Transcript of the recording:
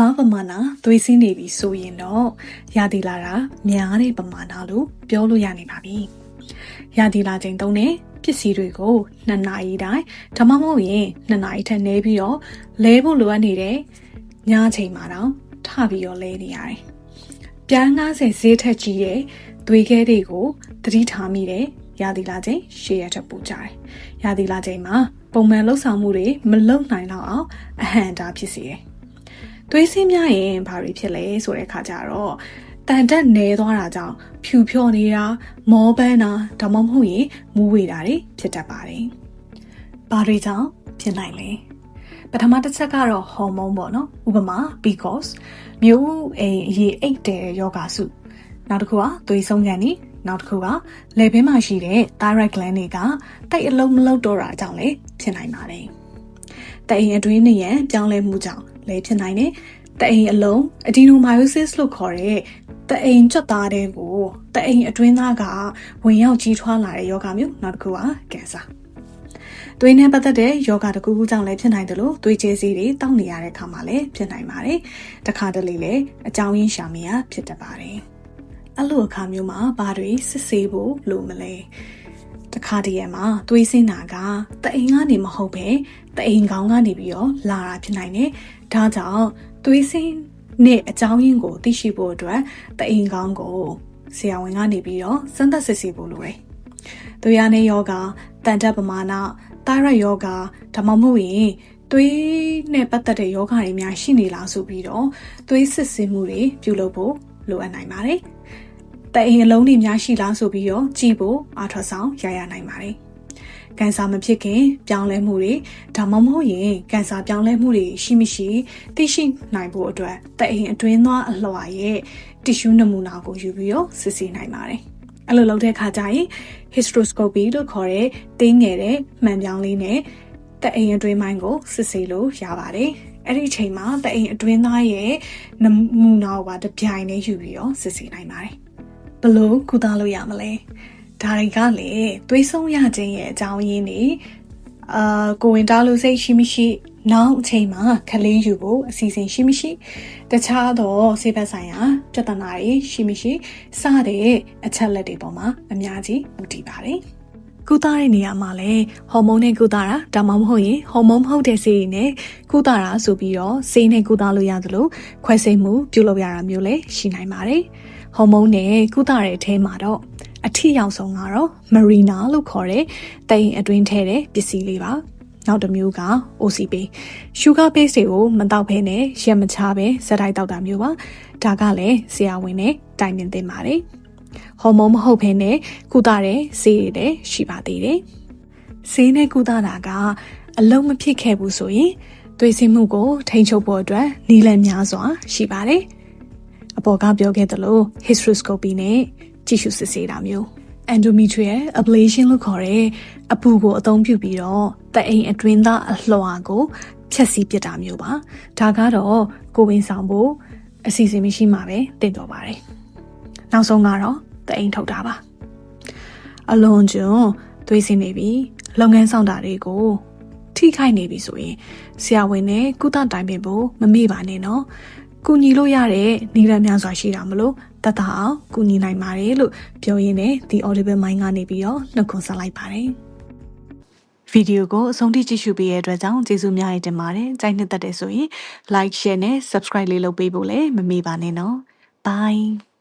လားပမာဏသွေးစင်းနေပြီဆိုရင်တော့ရာသီလာတာများတဲ့ပမာဏလို့ပြောလို့ရနေပါပြီ။ရာသီလာချိန်တုံးနဲ့ပစ္စည်းတွေကို2နာရီတိုင်းဒါမှမဟုတ်ရင်2နာရီထက်နည်းပြီးတော့လဲဖို့လိုအပ်နေတဲ့ညချိန်မှာတော့ထပြီးတော့လဲနေရတယ်။ပြား90ဈေးထက်ကြီးတဲ့သွေးခဲတွေကိုသတိထားမိတယ်ရာသီလာချိန်ရှေ့ရထပ်ပူကြတယ်။ရာသီလာချိန်မှာပုံမှန်လှုပ်ဆောင်မှုတွေမလုပ်နိုင်တော့အောင်အဟံတာဖြစ်စေတယ်။ သွေးစင်းများရင်ဘာတွေဖြစ်လဲဆိုတဲ့အခါကျတော့တန်တက်နေသွားတာကြောင့်ဖြူဖြော်နေတာမောပန်းတာဒါမှမဟုတ်ရင်မူးဝေတာတွေဖြစ်တတ်ပါတယ်။ဘာတွေကြောင့်ဖြစ်နိုင်လဲ။ပထမတစ်ချက်ကတော့ဟော်မုန်းပေါ့နော်။ဥပမာ because မျိုးအိမ်အရေးအိတ်တဲ့ယောဂစုနောက်တစ်ခုကသွေးဆုံးခံနေနောက်တစ်ခုကလေဘင်းမှာရှိတဲ့ thyroid gland တွေကတိတ်အလုံးမလုံးတော့တာကြောင့်လည်းဖြစ်နိုင်ပါတယ်။တအိမ်အတွင်းနဲ့ရန်ပြောင်းလဲမှုကြောင့် လည်းဖြစ်နိုင်တယ်။တအိမ်အလုံး adenomyosis လို့ခေါ်တဲ့တအိမ်ကြွက်သားတဲ့ကိုတအိမ်အတွင်းသားကဝင်ရောက်ကြီးထွားလာတဲ့ယောဂမျိုးနောက်တစ်ခုကကင်ဆာ။သွေးနဲ့ပတ်သက်တဲ့ယောဂတစ်ခုခုကြောင့်လည်းဖြစ်နိုင်တယ်လို့သွေးကျဲစီးတွေတောက်နေရတဲ့အခါမှာလည်းဖြစ်နိုင်ပါတယ်။တခါတလေလည်းအကြောင်းရင်းရှာမရဖြစ်တတ်ပါတယ်။အဲ့လိုအခါမျိုးမှာဘာတွေစစ်ဆေးဖို့လိုမလဲတခါတည်းရမှာသွေးစင်းတာကတအိမ်ကနေမဟုတ်ပဲတအိမ်ကောင်းကနေပြီးတော့လာတာဖြစ်နိုင်တယ် ဒါကြောင့်သွေးစင်းနဲ့အကြောင်းရင်းကိုသိရှိဖို့အတွက်တအိမ်ကောင်းကိုဆရာဝန်ကနေပြီးတော့စမ်းသပ်စစ်ဆေးဖို့လိုတယ်သွေးရနဲ့ယောဂတန်တက်ပမာဏတာရက်ယောဂဒါမှမဟုတ်ရင်သွေးနဲ့ပတ်သက်တဲ့ယောဂတွေများရှိနေလားဆိုပြီးတော့သွေးစစ်ဆေးမှုတွေပြုလုပ်ဖို့လိုအပ်နိုင်ပါတယ်။တအိမ်အလုံးတွေများရှိလားဆိုပြီးတော့ကြည့်ဖို့အာထွက်ဆောင်ရရနိုင်ပါတယ်။ ကန်ဆာမဖြစ်ခင် ပြောင်းလဲမှုတွေဒါမှမဟုတ်ရင်ကန်ဆာပြောင်းလဲမှုတွေရှိမရှိသိရှိနိုင်ဖို့အတွက်တအိမ်အတွင်းသွားအလွှာရဲ့တီရှူးနမူနာကိုယူပြီးတော့စစ်ဆေးနိုင်ပါတယ်။အဲ့လိုလုပ်တဲ့အခါကျရင် hysteroscopy လို့ခေါ်တဲ့တင်းငယ်တဲ့မှန်ပြောင်းလေးနဲ့တအိမ်အတွင်းပိုင်းကိုစစ်ဆေးလို့ရပါတယ်။အဲ့ဒီအချိန်မှာတအိမ်အတွင်းသားရဲ့နမူနာကိုပါတပြိုင်တည်းယူပြီးတော့စစ်ဆေးနိုင်ပါတယ်ဘလို့ကုသလို့ရမလဲ ဒါတွေကလေသွေးဆုံးရခြင်းရဲ့အကြောင်းရင်းတွေအာကိုဝင်တားလို့စိတ်ရှိမရှိနောက်အချိန်မှာခလေးယူဖို့အစီအစဉ်ရှိမရှိတခြားသောဆေးဘက်ဆိုင်ရာပြဿနာတွေရှိမရှိစတဲ့အချက်လက်တွေပေါ်မှာအများကြီးဦးတည်ပါတယ်ကုသတဲ့နေရာမှာလည်းဟော်မုန်းနဲ့ကုသတာဒါမှမဟုတ်ရင်ဟော်မုန်းမဟုတ်တဲ့ဆေးတွေနဲ့ကုသတာဆိုပြီးတော့ဆေးနဲ့ကုသလို့ရသလိုခွဲစိတ်မှုပြုလုပ်ရတာမျိုးလည်းရှိနိုင်ပါတယ်။ ဟော်မုန်းနဲ့ကုသတဲ့အထဲမှာတော့အထည်ရောက်ဆုံးကတော့ Marina လို့ခေါ်တဲ့တိမ်အတွင်းထဲတဲ့ပစ္စည်းလေးပါနောက်တစ်မျိုးက OCP sugar base တွေကိုမတောက်ဖဲနဲ့ရက်မချပဲဇက်တိုက်တောက်တာမျိုးပါဒါကလည်းဆရာဝန်နဲ့တိုင်ပင်သင့်ပါတယ်ဟော်မုန်းမဟုတ်ဖဲနဲ့ကုသတဲ့ဆေးတွေလည်းရှိပါသေးတယ်ဆေးနဲ့ကုသတာကအလုံးမဖြစ်ခဲ့ဘူးဆိုရင်သွေးစင်းမှုကိုထိန်းချုပ်ဖို့အတွက်နည်းလမ်းများစွာရှိပါတယ်။ အပေါ်ကပြောခဲ့သလို hysteroscopy နဲ့ကြည့်ရှုစစ်ဆေးတာမျိုး endometrial ablation လို့ခေါ်တဲ့အပူကိုအသုံးပြုပြီးတော့တအိမ်အတွင်းသားအလွှာကိုဖြတ်စည်းပစ်တာမျိုးပါဒါကတော့ကိုဝင်ဆောင်ဖို့အစီအစဉ်မရှိမှပဲတင့်တော်ပါတယ်နောက်ဆုံးကတော့တအိမ်ထုတ်တာပါအလွန်ကျွန်းသွေးစင်းနေပြီလုပ်ငန်းဆောင်တာတွေကိုထိခိုက်နေပြီဆိုရင်ဆရာဝန်နဲ့ကုသတိုင်ပင်ဖို့မမေ့ပါနဲ့နော် ကူညီလို့ရတဲ့နေရာများစွာရှိတာမလို့တတ်တာအောင်ကူညီနိုင်ပါတယ်လို့ပြောရင်းနဲ့ The Audible Mind ကနေပြီးတော့နှုတ်ခွန်းဆက်လိုက်ပါတယ်ဗီဒီယိုကိုအဆုံးထိကြည့်ရှုပေးတဲ့အတွက်ကြောင့်ကျေးဇူးများတင်ပါတယ်။ကြိုက်နှစ်သက်တယ်ဆိုရင် like share နဲ့ subscribe လေးလုပ်ပေးဖို့လည်းမမေ့ပါနဲ့နော်။ Bye